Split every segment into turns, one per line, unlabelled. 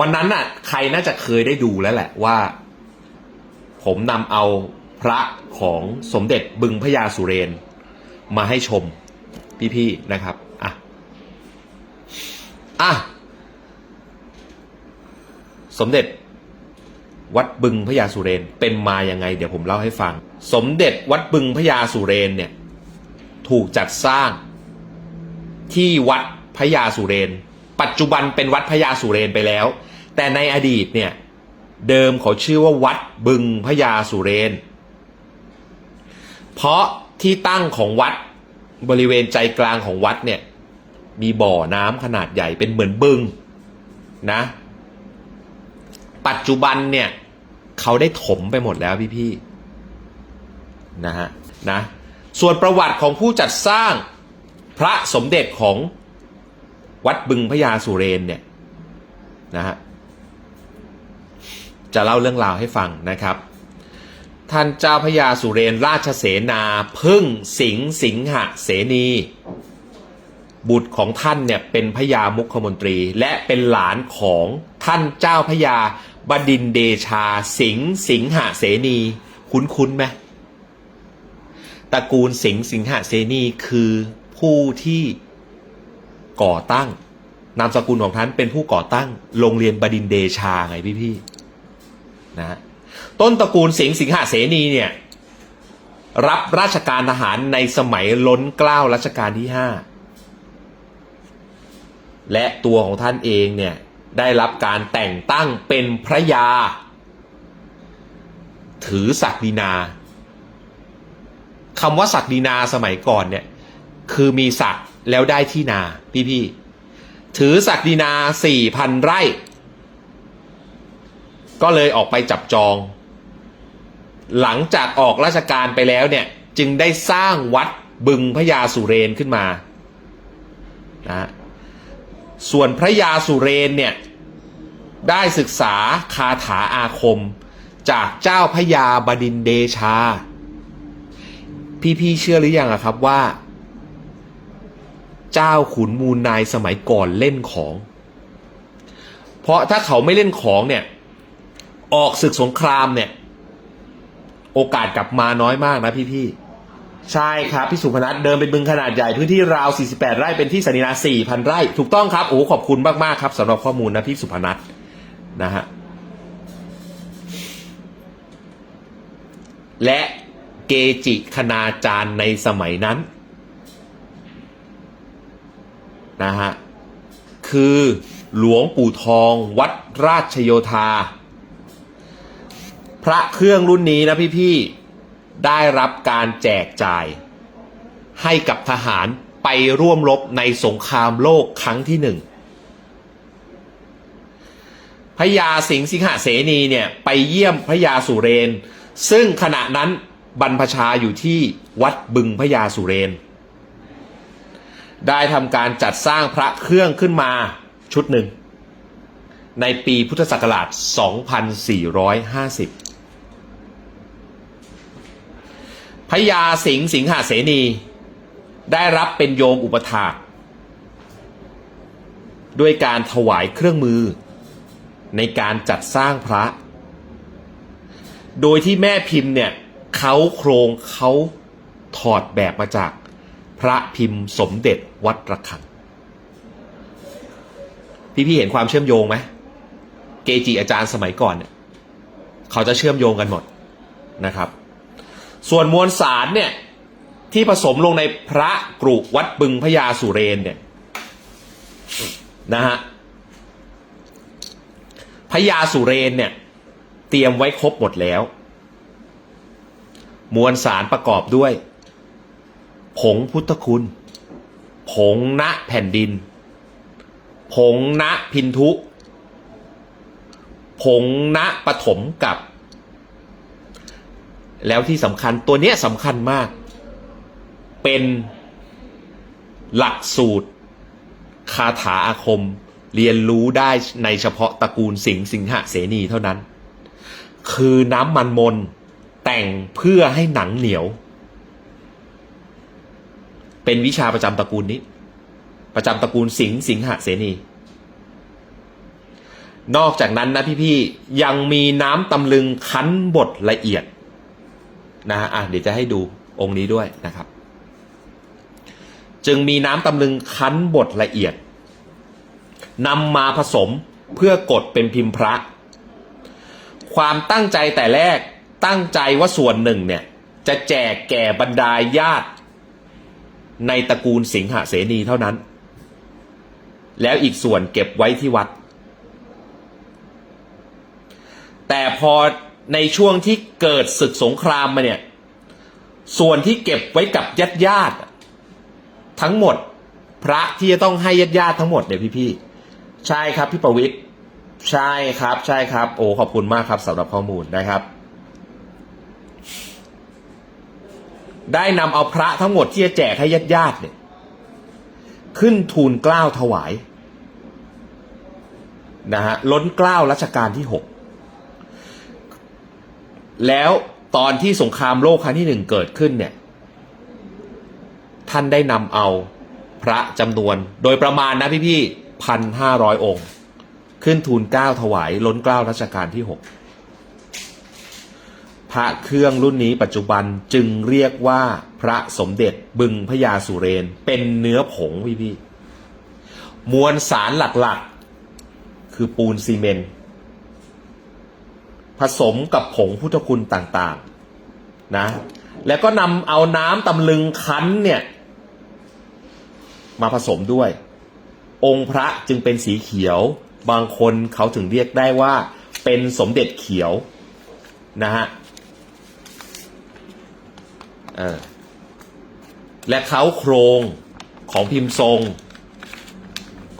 วันนั้นน่ะ ใครน่าจะเคยได้ดูแล้วแหละว่า ผมนำเอาพระของสมเด็จบึงพระยาสุเรน มาให้ชมพี่ๆนะครับ อะ อะ สมเด็จวัดบึงพระยาสุเรนเป็นมายังไง เดี๋ยวผมเล่าให้ฟัง สมเด็จวัดบึงพระยาสุเรนเนี่ย ถูกจัดสร้างที่วัดพระยาสุเรน ปัจจุบันเป็นวัดพระยาสุเรนไปแล้ว แต่ในอดีตเนี่ยเดิมเขาชื่อว่าวัดบึงพระยาสุเรน เพราะที่ตั้งของวัดบริเวณใจกลางของวัดเนี่ยมีบ่อน้ำขนาดใหญ่เป็นเหมือนบึงนะ ปัจจุบันเนี่ยเขาได้ถมไปหมดแล้วพี่ๆนะฮะนะ ส่วนประวัติของผู้จัดสร้างพระสมเด็จของวัดบึงพระยาสุเรนเนี่ยนะฮะ จะเล่าเรื่องราวให้ฟังนะครับ ท่านเจ้าพระยาสุเรนราชเสนาพึ่งสิงห์สิงหะเสนี บุตรของท่านเนี่ยเป็นพระยามุขมนตรีและเป็นหลานของท่านเจ้าพระยาบดินเดชาสิงห์สิงหะเสนี คุ้นๆไหมตระกูลสิงห์สิงหะเสนีคือผู้ที่ก่อตั้งนามสกุลของท่านเป็นผู้ก่อตั้งโรงเรียนบดินเดชาไงพี่ๆ นะฮะต้นตระกูลสิงห์สิงหะเสนีเนี่ยรับราชการทหารในสมัยล้นเกล้ารัชกาลที่ห้าและตัวของท่านเองเนี่ยได้รับการแต่งตั้งเป็นพระยา ถือศักดินาคำว่าศักดินาสมัยก่อนเนี่ยคือมีศักดิ์แล้วได้ที่นาพี่ๆถือศักดินาสี่พันไร่ ก็เลยออกไปจับจอง หลังจากออกราชการไปแล้วเนี่ย จึงได้สร้างวัดบึงพระยาสุเรนขึ้นมานะส่วนพระยาสุเรนเนี่ย ได้ศึกษาคาถาอาคม จากเจ้าพระยาบดินเดชา พี่ๆเชื่อหรือยังอะครับว่า เจ้าขุนมูลนายสมัยก่อนเล่นของ เพราะถ้าเขาไม่เล่นของเนี่ย ออกศึกสงครามเนี่ย โอกาสกลับมาน้อยมากนะพี่ๆใช่ครับ พี่สุพนัทเดินเป็นบึงขนาดใหญ่พื้นที่ราว 48 ไร่เป็นที่สันนินา4,000 ไร่ ถูกต้องครับ โอ้ขอบคุณมาก ๆ ครับสำหรับข้อมูลนะพี่สุพนัทนะฮะและเกจิคณาจารย์ในสมัยนั้นนะฮะคือหลวงปู่ทองวัดราชโยธา พระเครื่องรุ่นนี้นะพี่ๆได้รับการแจกจ่าย ให้กับทหารไปร่วมรบในสงครามโลกครั้งที่หนึ่งพระยาสิงห์สิงหเสนีเนี่ยไปเยี่ยมพระยาสุเรน ซึ่งขณะนั้นบรรพชาอยู่ที่วัดบึงพระยาสุเรน ได้ทำการจัดสร้างพระเครื่องขึ้นมาชุดหนึ่ง ในปีพุทธศักราช 2450 พระยาสิงห์สิงหาเสนี ได้รับเป็นโยมอุปถาก ด้วยการถวายเครื่องมือ ในการจัดสร้างพระ โดยที่แม่พิมพ์เนี่ยเขาโครงเขาถอดแบบมาจากพระพิมพ์สมเด็จวัดระฆังพี่ๆเห็นความเชื่อมโยงไหมเกจิอาจารย์สมัยก่อนเนี่ยเขาจะเชื่อมโยงกันหมดนะครับ ส่วนมวลสารเนี่ยที่ผสมลงในพระกรุวัดบึงพญาสุเรนเนี่ยนะฮะพญาสุเรนเนี่ยเตรียมไว้ครบหมดแล้ว มวลสารประกอบด้วย ผงพุทธคุณ ผงณแผ่นดิน ผงณพินทุ ผงณปฐมกับ แล้วที่สำคัญตัวเนี้ยสำคัญมาก เป็นหลักสูตร คาถาอาคม เรียนรู้ได้ในเฉพาะตระกูลสิงห์สิงหเสนีเท่านั้น คือน้ำมันมน แต่งเพื่อให้หนังเหนียว เป็นวิชาประจำตระกูลนี้ ประจำตระกูลสิงห์สิงหเสนีนอกจากนั้นนะพี่ๆยังมีน้ำตำลึงคั้นบดละเอียด นะฮะอะเดี๋ยวจะให้ดูองค์นี้ด้วยนะครับ จึงมีน้ำตำลึงคั้นบดละเอียดนำมาผสมเพื่อกดเป็นพิมพ์พระ ความตั้งใจแต่แรกตั้งใจว่าส่วนหนึ่งเนี่ย จะแจกแก่บรรดาญาติ ในตระกูลสิงหเสนีเท่านั้น แล้วอีกส่วนเก็บไว้ที่วัด แต่พอ ในช่วงที่เกิดศึกสงครามมาเนี่ย ส่วนที่เก็บไว้กับญาติญาติทั้งหมด พระที่จะต้องให้ญาติญาติทั้งหมดเนี่ยพี่ๆใช่ครับพี่ประวิทย์ใช่ครับ ใช่ครับ โอ้ขอบคุณมากครับสำหรับข้อมูลนะครับ ได้นำเอาพระทั้งหมดที่จะแจกให้ญาติญาติเนี่ย ขึ้นทูลเกล้าถวายนะฮะล้นเกล้ารัชกาลที่หก แล้วตอนที่สงครามโลกครั้งที่หนึ่งเกิดขึ้นเนี่ย ท่านได้นำเอาพระจำนวนโดยประมาณนะพี่ๆพันห้าร้อยองค์ ขึ้นทูลเกล้าถวายล้นเกล้ารัชกาลที่หกพระเครื่องรุ่นนี้ปัจจุบันจึงเรียกว่าพระสมเด็จบึงพญาสุเรน เป็นเนื้อผงพี่พี่มวลสารหลักๆ คือปูนซีเมนต์ ผสมกับผงพุทธคุณต่างๆนะแล้วก็นำเอาน้ำตำลึงคั้นเนี่ยมาผสมด้วย องค์พระจึงเป็นสีเขียว บางคนเขาถึงเรียกได้ว่าเป็นสมเด็จเขียวนะฮะเออและเขาโครงของพิมพ์ทรง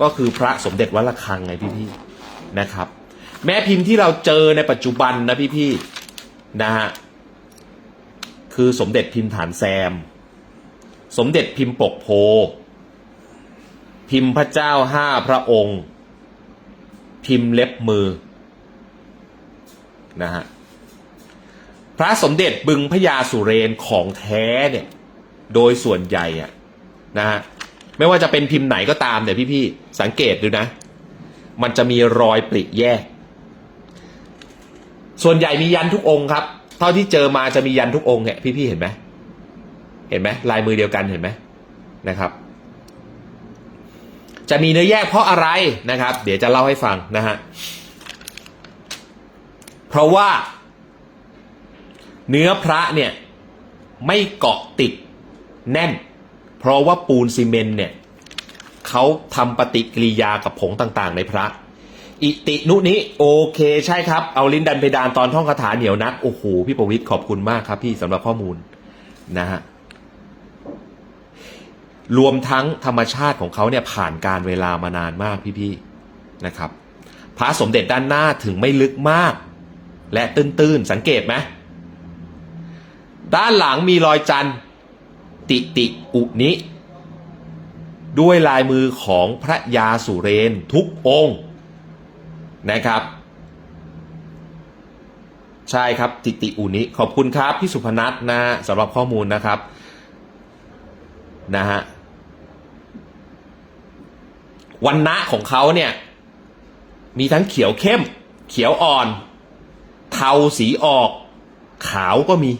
ก็คือพระสมเด็จวัดระฆังไงพี่ๆนะครับ แม้พิมพ์ที่เราเจอในปัจจุบันนะพี่ๆนะฮะคือสมเด็จพิมพ์ฐานแซม สมเด็จพิมพ์ปกโพ พิมพ์พระเจ้าห้าพระองค์ พิมพ์เล็บมือนะฮะพระสมเด็จบึงพญาสุเรนของแท้เนี่ยโดยส่วนใหญ่อะนะฮะไม่ว่าจะเป็นพิมพ์ไหนก็ตามเนี่ยพี่ๆสังเกตดูนะ มันจะมีรอยปริแยก ส่วนใหญ่มียันทุกองค์ครับ เท่าที่เจอมาจะมียันทุกองค์เนี่ยพี่ๆเห็นไหมเห็นไหมลายมือเดียวกันเห็นไหมนะครับ จะมีเนื้อแยกเพราะอะไรนะครับ เดี๋ยวจะเล่าให้ฟังนะฮะเพราะว่า เนื้อพระเนี่ยไม่เกาะติดแน่น เพราะว่าปูนซีเมนต์เนี่ยเขาทำปฏิกิริยากับผงต่างๆ ในพระ อิตินุนี้โอเคใช่ครับ เอาลิ้นดันเพดานตอนท่องคาถาเหนียวนัก โอ้โห พี่ประวิทย์ขอบคุณมากครับพี่สำหรับข้อมูลนะฮะรวมทั้งธรรมชาติของเขาเนี่ยผ่านการเวลามานานมากพี่ๆนะครับ พระสมเด็จด้านหน้าถึงไม่ลึกมาก และตื้นๆสังเกตไหมด้านหลังมีรอยจันติติอุนิ ด้วยลายมือของพระยาสุเรนทุกองค์ นะครับ ใช่ครับติติอุนิขอบคุณครับพี่สุพนัทนะสำหรับข้อมูลนะครับนะฮะวันณะของเขาเนี่ยมีทั้งเขียวเข้ม เขียวอ่อน เทาสีออก ขาวก็มี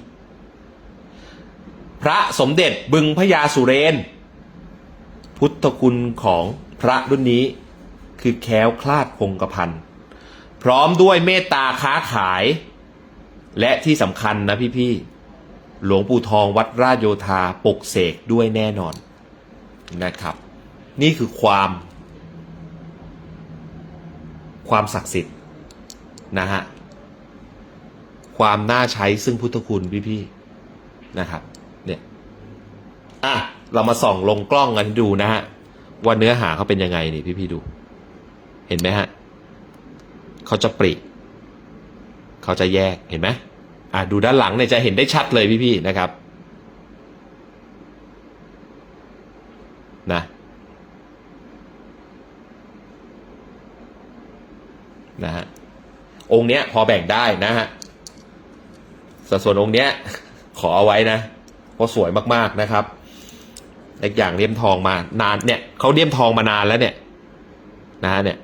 พระสมเด็จบึงพญาสุเรน พุทธคุณของพระรุ่นนี้คือแคล้วคลาดคงกระพัน พร้อมด้วยเมตตาค้าขาย และที่สำคัญนะพี่ๆหลวงปู่ทองวัดราชโยธาปกเสกด้วยแน่นอนนะครับ นี่คือความ ความศักดิ์สิทธิ์นะฮะความน่าใช้ซึ่งพุทธคุณพี่ๆนะครับเนี่ยอะเรามาส่องลงกล้องกันดูนะฮะว่าเนื้อหาเขาเป็นยังไงนี่พี่ๆดู เห็นไหมฮะ เขาจะปริ เขาจะแยกเห็นไหมอะดูด้านหลังเนี่ยจะเห็นได้ชัดเลยพี่ๆนะครับนะนะฮะองค์เนี้ยพอแบ่งได้นะฮะส่วนส่วนองค์เนี้ย ขอเอาไว้นะเพราะสวยมากๆนะครับอีกอย่างเลี่ยมทองมานานเนี่ยเขาเลี่ยมทองมานานแล้วเนี่ย นะเนี่ย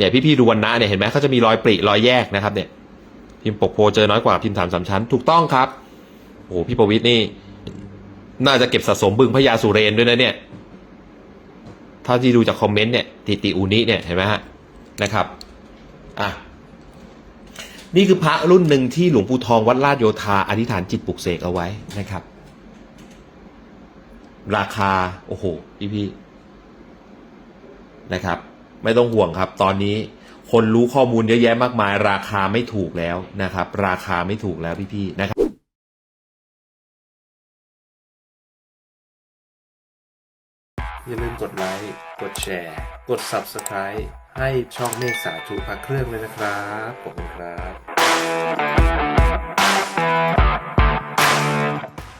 เนี่ยพี่ๆดูวันนะเนี่ยเห็นไหมเขาจะมีรอยปริรอยแยกนะครับเนี่ยพิมพ์ปกโพเจอน้อยกว่าพิมพ์ถามสามชั้น ถูกต้องครับโอ้โหพี่ประวิทย์นี่ น่าจะเก็บสะสมบึงพญาสุเรนด้วยนะเนี่ย ถ้าที่ดูจากคอมเมนต์เนี่ยติติอุนิเนี่ยเห็นไหมฮะนะครับอะนี่คือพระรุ่นหนึ่งที่หลวงปู่ทองวัดลาดโยธาอธิษฐานจิตปลุกเสกเอาไว้นะครับ ราคา โอ้โห พี่พี่ๆนะครับ ไม่ต้องห่วงครับ ตอนนี้คนรู้ข้อมูลเยอะแยะมากมาย ราคาไม่ถูกแล้วนะครับ ราคาไม่ถูกแล้วพี่พี่ๆนะครับอย่าลืมกดไลค์ กดแชร์ กด Subscribe ให้ช่องเมฆสาธุพระเครื่องเลยนะครับ ขอบคุณครับ